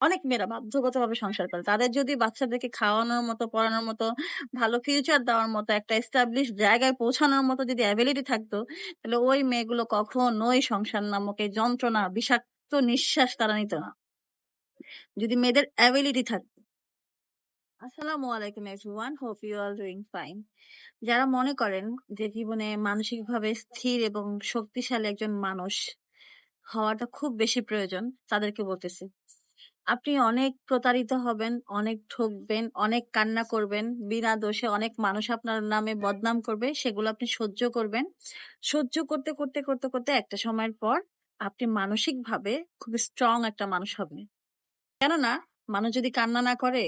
অনেক মেয়েরা বাধ্যগতভাবে সংসার করে। তাদের যদি বাচ্চাদেরকে খাওয়ানোর মতো, পড়ানোর মতো, ভালো ফিউচার দেওয়ার মতো, একটা এস্টাবলিশ জায়গায় পৌঁছানোর মতো যদি অ্যাবিলিটি থাকতো, তাহলে ওই মেয়েগুলো কখনোই সংসার নামক এই যন্ত্রণা, বিষাক্ত নিঃশ্বাস তারা নিত না। যদি মেয়েদের অ্যাবিলিটি থাকতো। আসসালামু আলাইকুম everyone hope you are doing fine যারা মনে করেন যে জীবনে মানসিকভাবে স্থির এবং শক্তিশালী একজন মানুষ হওয়াটা খুব বেশি প্রয়োজন তাদেরকে বলতেছি আপনি অনেক প্রতারিত হবেন, অনেক ঠকবেন, অনেক কান্না করবেন, বিনা দোষে অনেক মানুষ আপনার নামে বদনাম করবে, সেগুলো আপনি সহ্য করবেন। সহ্য করতে করতে করতে করতে একটা সময়ের পর আপনি মানসিকভাবে খুব স্ট্রং একটা মানুষ হবেন। কেননা মানুষ যদি কান্না না করে,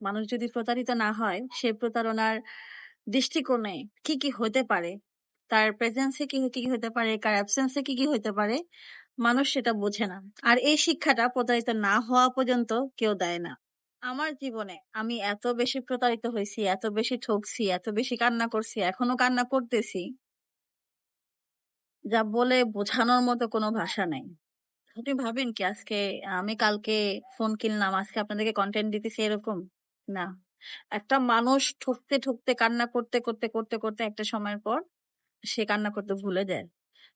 মানুষ যদি প্রতারিত না হয়, সে প্রতারণার দৃষ্টিকোণে কি কি হতে পারে? তার প্রেজেন্সে কি কি হতে পারে? কার অ্যাবসেন্সে কি কি হতে পারে? মানুষ সেটা বোঝে না। আর এই শিক্ষাটা প্রতারিত না হওয়া পর্যন্ত কেউ দেয় না। আমার জীবনে আমি এত বেশি প্রতারিত হয়েছি, এত বেশি ঠকছি, এত বেশি কান্না করছি, এখনও কান্না করতেছি যা বলে বোঝানোর মতো কোনো ভাষা নেই। আপনি ভাবেন কি আজকে আমি কালকে ফোন কিনলাম, আজকে আপনাদেরকে কন্টেন্ট দিতেছি এরকম? না। একটা মানুষ ঠকতে ঠকতে, কান্না করতে করতে করতে করতে একটা সময়ের পর সে কান্না করতে ভুলে যায়।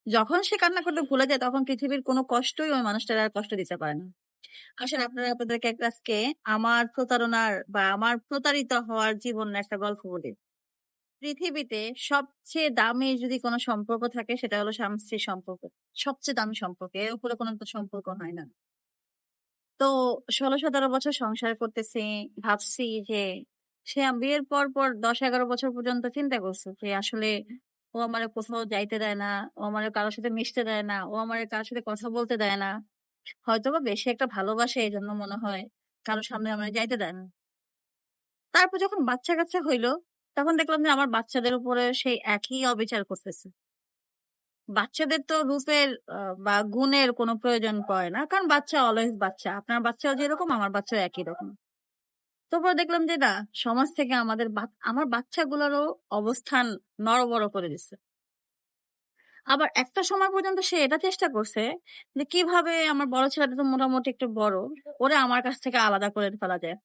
যখন সে কান্না করতে ভুলে যায়, তখন পৃথিবীর কোনো কষ্টই ওই মানুষটার আর কষ্ট দিতে পারে না। আসলে আপনারা আপনাদেরকে আজকে আমার প্রতারণার বা আমার প্রতারিত হওয়ার জীবনের একটা গল্প বলি। পৃথিবীতে সবচেয়ে দামি যদি কোনো সম্পর্ক থাকে, সেটা হলো স্বামী স্ত্রীর সম্পর্ক। সবচেয়ে দামি সম্পর্ক, এর উপরে কোনো সম্পর্ক হয় না। তো ষোলো সতেরো বছর সংসার করতেছি, ভাবছি যে সে বিয়ের পর পর দশ এগারো বছর পর্যন্ত চিন্তা করছে যে আসলে ও আমার কোথাও যাইতে দেয় না, ও আমার কারোর সাথে মিশতে দেয় না, ও আমার কারোর সাথে কথা বলতে দেয় না। হয়তো বা বেশি একটা ভালোবাসে এই জন্য মনে হয়, কারোর সামনে আমার যাইতে দেয় না। তারপর যখন বাচ্চা কাচ্চা হইল, তখন দেখলাম যে আমার বাচ্চাদের উপরে সেই একই অবিচার করতেছে। বাচ্চাদের তো রূপের বা গুণের কোনো প্রয়োজন পড়ে না, কারণ বাচ্চা অলওয়েজ বাচ্চা। আপনার বাচ্চাও যেরকম, আমার বাচ্চাও একই রকম। তারপর দেখলাম যে না, সমাজ থেকে আমাদের আমার বাচ্চাগুলোরও অবস্থান নড়বড় করে দিচ্ছে আবার একটা সময় পর্যন্ত সে এটা চেষ্টা করছে যে কীভাবে আমার বড় ছেলেটা তো মোটামুটি একটু বড়, ওরে আমার কাছ থেকে আলাদা করে ফেলা যায়,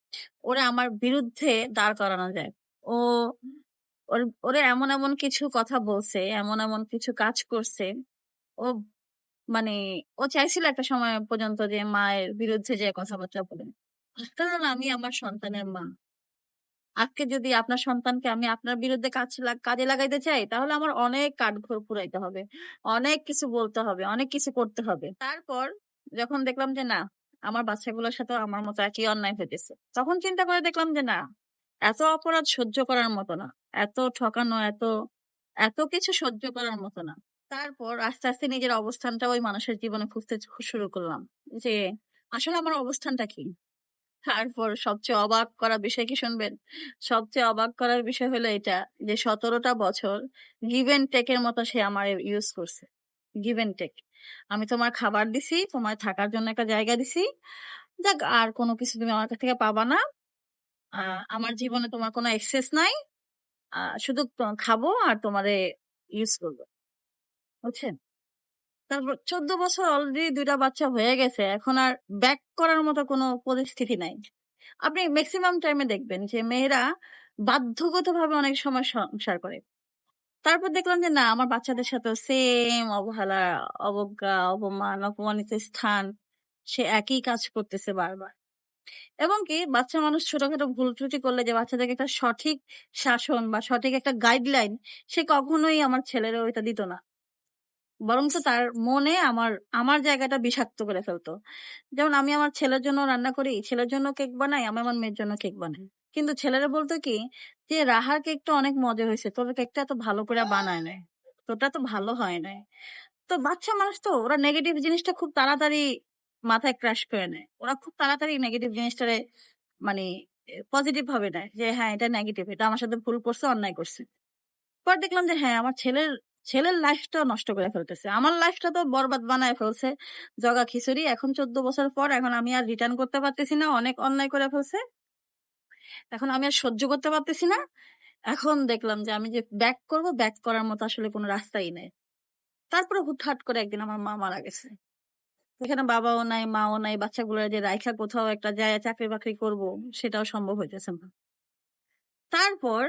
ওরে আমার বিরুদ্ধে দাঁড় করানো যায়। ও ওরে এমন এমন কিছু কথা বলছে, এমন এমন কিছু কাজ করছে। ও মানে ও চাইছিল একটা সময় পর্যন্ত যে মায়ের বিরুদ্ধে যে কথাবার্তা বলে। কারণ আমি আমার সন্তানের মা। আজকে যদি আপনার সন্তানকে আমি আপনার বিরুদ্ধে কাজ কাজে লাগাইতে চাই, তাহলে আমার অনেক কাঠ ঘর পুরাইতে হবে, অনেক কিছু বলতে হবে, অনেক কিছু করতে হবে। তারপর যখন দেখলাম যে না, আমার বাচ্চাগুলোর সাথে আমার মতো একই অন্যায় হইতেছে, তখন চিন্তা করে দেখলাম যে না, এত অপরাধ সহ্য করার মতো না, এত ঠকানো, এত এত কিছু সহ্য করার মতো না। তারপর আস্তে আস্তে নিজের অবস্থানটা ওই মানুষের জীবনে খুঁজতে শুরু করলাম যে আসলে আমার অবস্থানটা কি? তারপর সবচেয়ে অবাক করা বিষয় কি শুনবেন? সবচেয়ে অবাক করার বিষয় হলো এটা যে সতেরোটা বছর গিভ এন্ড টেকের মতো সে আমার ইউজ করছে। গিভ এন্ড টেক আমি তোমার খাবার দিছি তোমার থাকার জন্য একটা জায়গা দিছি। দেখ আর কোনো কিছু তুমি আমার কাছ থেকে পাবা না। আমার জীবনে তোমার কোনো এক্সেস নাই। শুধু খাব আর তোমারে ইউজ করব। বুঝছেন? তারপর চোদ্দ বছর অলরেডি দুইটা বাচ্চা হয়ে গেছে, এখন আর ব্যাক করার মতো কোনো পরিস্থিতি নাই। আপনি ম্যাক্সিমাম টাইমে দেখবেন যে মেয়েরা বাধ্যগত ভাবে অনেক সময় সংসার করে। তারপর দেখলাম যে না, আমার বাচ্চাদের সাথে সেম অবহেলা, অবজ্ঞা, অপমান, অপমানিত স্থান, সে একই কাজ করতেছে বারবার। এবং কি, বাচ্চা মানুষ ছোটখাটো ভুল ত্রুটি করলে যে বাচ্চাদেরকে একটা সঠিক শাসন বা সঠিক একটা গাইডলাইন সে কখনোই আমার ছেলেরা ওইটা দিত না। বরং তো তার মনে আমার আমার জায়গাটা বিষাক্ত করে ফেলতো। যেমন আমি আমার ছেলের জন্য রান্না করি, ছেলের জন্য কেক বানাই, আমি আমার মেয়ের জন্য কেক বানাই। কিন্তু ছেলেরা বলতো কি যে, রাহার কেকটা অনেক মজা হয়েছে, তোর কেকটা এত ভালো করে বানায় নাই, তোরটা তো ভালো হয় নাই। তো বাচ্চা মানুষ তো, ওরা নেগেটিভ জিনিসটা খুব তাড়াতাড়ি মাথায় ক্রাশ করে নেয়। ওরা খুব তাড়াতাড়ি নেগেটিভ জিনিসটারে মানে পজিটিভ ভাবে নেয় যে হ্যাঁ এটা নেগেটিভ এটা আমার সাথে ভুল করছে, অন্যায় করছে। পর দেখলাম যে হ্যাঁ আমার ছেলের ছেলের লাইফটা নষ্ট করে ফেলতেছে। আমার লাইফটা তো বরবাদ বানায় ফেলছে। জগা খিচুড়ি এখন চোদ্দ বছর পর এখন আমি আর রিটার্ন করতে পারতেছি না অনেক অন্যায় করে ফেলছে। এখন আমি আর সহ্য করতে পারতেছি না। এখন দেখলাম যে আমি যে ব্যাক করব ব্যাক করার মতো আসলে কোনো রাস্তাই নেই। তারপরে হুটহাট করে একদিন আমার মা মারা গেছে। এখানে বাবাও নাই, মাও নাই, বাচ্চাগুলোর যে রাইখা কোথাও একটা যায় চাকরি-বাকরি করব, সেটাও সম্ভব হইতেছে না। তারপর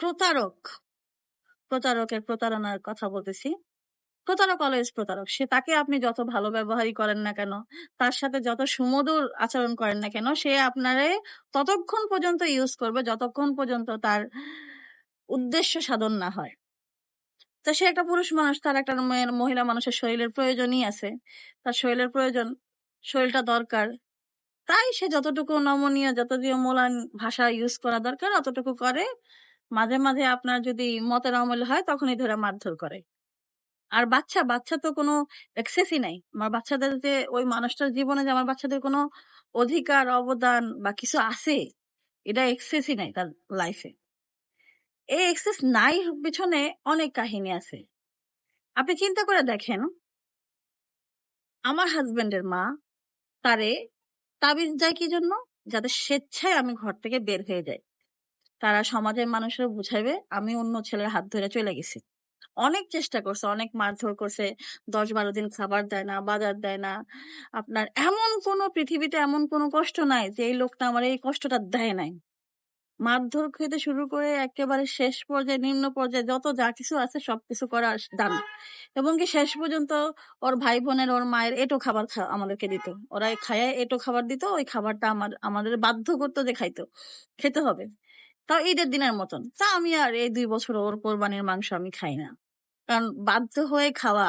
প্রতারক, প্রতারকের প্রতারণার কথা বলতেছি। প্রতারক অলওয়েজ প্রতারক। সে তাকে আপনি যত ভালো ব্যবহারই করেন না কেন, তার সাথে যত সুমধুর আচরণ করেন না কেন, সে আপনারে ততক্ষণ পর্যন্ত ইউজ করবে যতক্ষণ পর্যন্ত তার উদ্দেশ্য সাধন না হয়। তো সে একটা পুরুষ মানুষ, তার একটা মহিলা মানুষের শরীরের প্রয়োজনই আছে। তার শরীরের প্রয়োজন, শরীরটা দরকার। তাই সে যতটুকু নমনীয়, যতটুকু মূলায়ন ভাষা ইউজ করা দরকার অতটুকু করে। মাঝে, মাঝে আপনার যদি মতের অমল হয় তখনই ধরে মারধর করে। আর বাচ্চা, বাচ্চা তো কোনো এক্সেসই নাই। আমার বাচ্চাদের যে ওই মানুষটার জীবনে যে আমার বাচ্চাদের কোনো অধিকার, অবদান বা কিছু আছে, এটা এক্সেসই নাই তার লাইফে। এই এক্সেস নাই পিছনে অনেক কাহিনী আছে। আপনি চিন্তা করে দেখেন আমার হাজবেন্ডের মা তারে তাবিজ দেয় কি জন্য? যাতে স্বেচ্ছায় আমি ঘর থেকে বের হয়ে যাই। তারা সমাজের মানুষেরা বুঝাইবে আমি অন্য ছেলের হাত ধরে চলে গেছি। অনেক চেষ্টা করছে, অনেক মারধর করছে। ১০-১২ দিন খাবার দেয় না, বাজার দেয় না। আপনার এমন কোনো পৃথিবীতে এমন কোনো কষ্ট নাই যে এই লোকটা আমার এই কষ্টটা দেয় নাই। মারধর খেতে শুরু করে একেবারে শেষ পর্যায়ে, নিম্ন পর্যায়ে যত যা কিছু আছে সবকিছু করা দান। এবং কি শেষ পর্যন্ত ওর ভাই বোনের, ওর মায়ের এঁটো খাবার আমাদেরকে দিত। ওরা খাইয়া এঁটো খাবার দিত, ওই খাবারটা আমার আমাদের বাধ্য করতো যে খাইতো। খেতে হবে। তাও ঈদের দিনের মতন। তা আমি আর এই দুই বছর ওর কোরবানির মাংস আমি খাই না। কারণ বাধ্য হয়ে খাওয়া,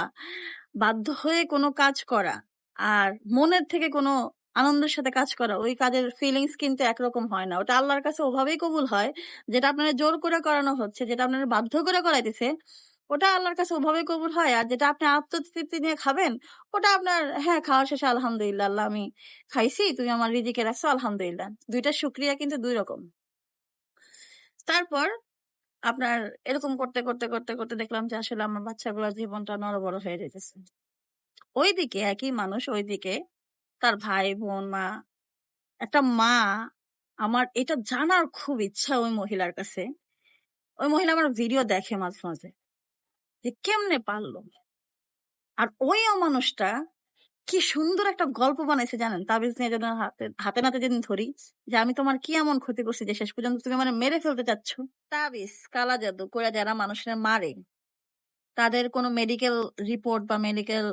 বাধ্য হয়ে কোনো কাজ করা আর মনের থেকে কোনো আনন্দের সাথে কাজ করা, ওই কাজের ফিলিংস কিন্তু একরকম হয় না। ওটা আল্লাহর কাছে ওভাবেই কবুল হয়, যেটা আপনারা জোর করে করানো হচ্ছে, যেটা আপনারে বাধ্য করে করাইতেছে, ওটা আল্লাহর কাছে ওভাবেই কবুল হয়। আর যেটা আপনি আত্মতৃপ্তি নিয়ে খাবেন, ওটা আপনার হ্যাঁ, খাওয়া শেষে আলহামদুলিল্লাহ, আল্লাহ আমি খাইছি, তুমি আমার রিজিকে রাখছো আলহামদুলিল্লাহ। দুইটা শুক্রিয়া কিন্তু দুই রকম। তারপর আপনার এরকম করতে, করতে, করতে, করতে দেখলাম যে আসলে আমার বাচ্চাগুলোর জীবনটা নড়বড় হয়ে যাইতেছে। ওইদিকে একই মানুষ ওইদিকে তার ভাই, বোন, মা একটা মা আমার এটা জানার খুব ইচ্ছা ওই মহিলার কাছে। ওই মহিলা আমার ভিডিও দেখে মাঝে, মাঝে। যে কেমনে পারল? আর ওই অমানুষটা কি সুন্দর একটা গল্প বানাইছে জানেন? তাবিজ নিয়ে যেদিন হাতে হাতে নাতে যেদিন ধরি যে আমি তোমার কি এমন ক্ষতি করছি যে শেষ পর্যন্ত তুমি মানে মেরে ফেলতে চাচ্ছ? তাবিজ, কালা জাদু করে যারা মানুষের মারে, তাদের কোনো মেডিকেল রিপোর্ট বা মেডিকেল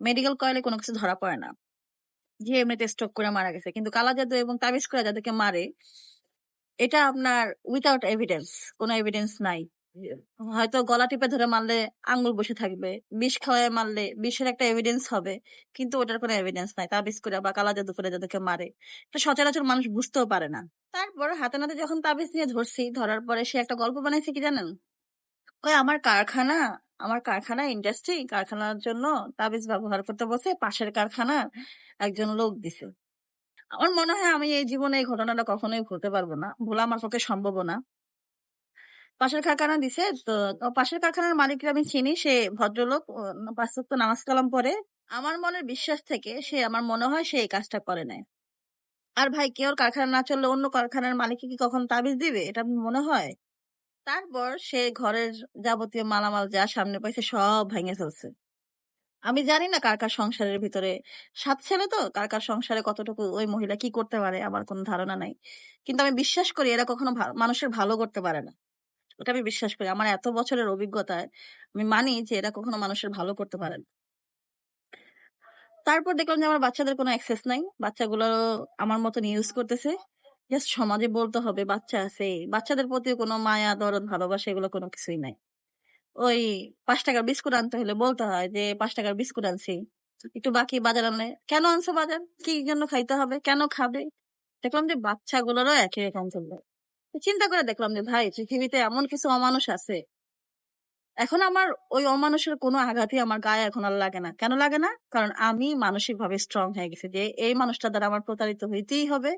মেডিকেল কয়েলে কোনো কিছু ধরা পড়ে না। যে এমনিতে স্ট্রোক করে মারা গেছে। কিন্তু কালা জাদু এবং তাবিজ করে যাদেরকে মারে, এটা আপনার উইথাউট এভিডেন্স, কোনো এভিডেন্স নাই। হয়তো গলা টিপে ধরে মারলে আঙ্গুল বসে থাকবে। বিষ খাওয়ায় মারলে বিষের একটা এভিডেন্স হবে। কিন্তু ওটার কোনো এভিডেন্স নাই। তাবিজ করে বা কালা জাদু করে যাদেরকে মারে। এটা সচরাচর মানুষ বুঝতেও পারে না। তারপর হাতে নাতে যখন তাবিজ নিয়ে ধরছি, ধরার পরে সে একটা গল্প বানাইছে কি জানেন? ওই আমার কারখানা, আমার কারখানা ইন্ডাস্ট্রি, কারখানার জন্য তাবিজ ব্যবহার করতে বসে পাশের কারখানার একজন লোক দিছে। আমার মনে হয় আমি এই জীবনে এই ঘটনাটা কখনোই ভুলতে পারব না। ভোলা আমার পক্ষে সম্ভব না। পাশের কারখানা দিছে। তো পাশের কারখানার মালিককে আমি চিনি। সে ভদ্রলোক ও ৫ ওয়াক্ত নামাজ কালাম পড়ে। আমার মনের বিশ্বাস থেকে সে আমার মনে হয় সে এই কাজটা করে নাই। আর ভাই কেউ কারখানা না চললে অন্য কারখানার মালিককে কি কখন তাবিজ দিবে? এটা মনে হয়? তারপর সে ঘরের যাবতীয় মালামাল যা সামনে পাইছে সব ভেঙে ফেলছে। আমি জানি না কার, কার সংসারের ভিতরে ৭ ছেলে তো কার, কার সংসারে কতটুকু ওই মহিলা কি করতে পারে আমার কোনো ধারণা নাই। কিন্তু আমি বিশ্বাস করি এরা কখনো মানুষের ভালো করতে পারে না। ওটা আমি বিশ্বাস করি। আমার এত বছরের অভিজ্ঞতায় আমি মানি যে এরা কখনো মানুষের ভালো করতে পারে। তারপর দেখলাম যে আমার বাচ্চাদের কোনো অ্যাক্সেস নাই। বাচ্চাগুলো আমার মতন ইউজ করতেছে। জাস্ট সমাজে বলতে হবে বাচ্চা আছে। বাচ্চাদের প্রতি কোনো মায়া, দরদ, ভালোবাসা এগুলো কোনো কিছুই নাই। ওই পাঁচ টাকার বিস্কুট আনতে হলে বলতে হয় যে পাঁচ টাকার বিস্কুট আনছি। একটু বাকি বাজার আনলে, কেন আনছো বাজার? কি জন্য খাইতে হবে? কেন খাবে? দেখলাম যে বাচ্চাগুলোরও একই রকম চলবে। চিন্তা করে দেখলাম যে, ভাই, পৃথিবীতে এমন কিছু অমানুষ আছে। এখন আমার ওই অমানুষের কোনো আঘাতই আমার গায়ে এখন আর লাগে না। কেন লাগে না? কারণ আমি মানসিকভাবে স্ট্রং হয়ে গেছি যে, এই মানুষটা দ্বারা আমার প্রতারিত হইতেই হবে।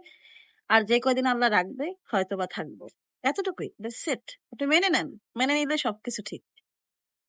আর যে কয়দিন আল্লাহ রাখবে হয়তো বা থাকব। এতটুকুই। সেট একটু মেনে নেন। মেনে নিলে সবকিছু ঠিক।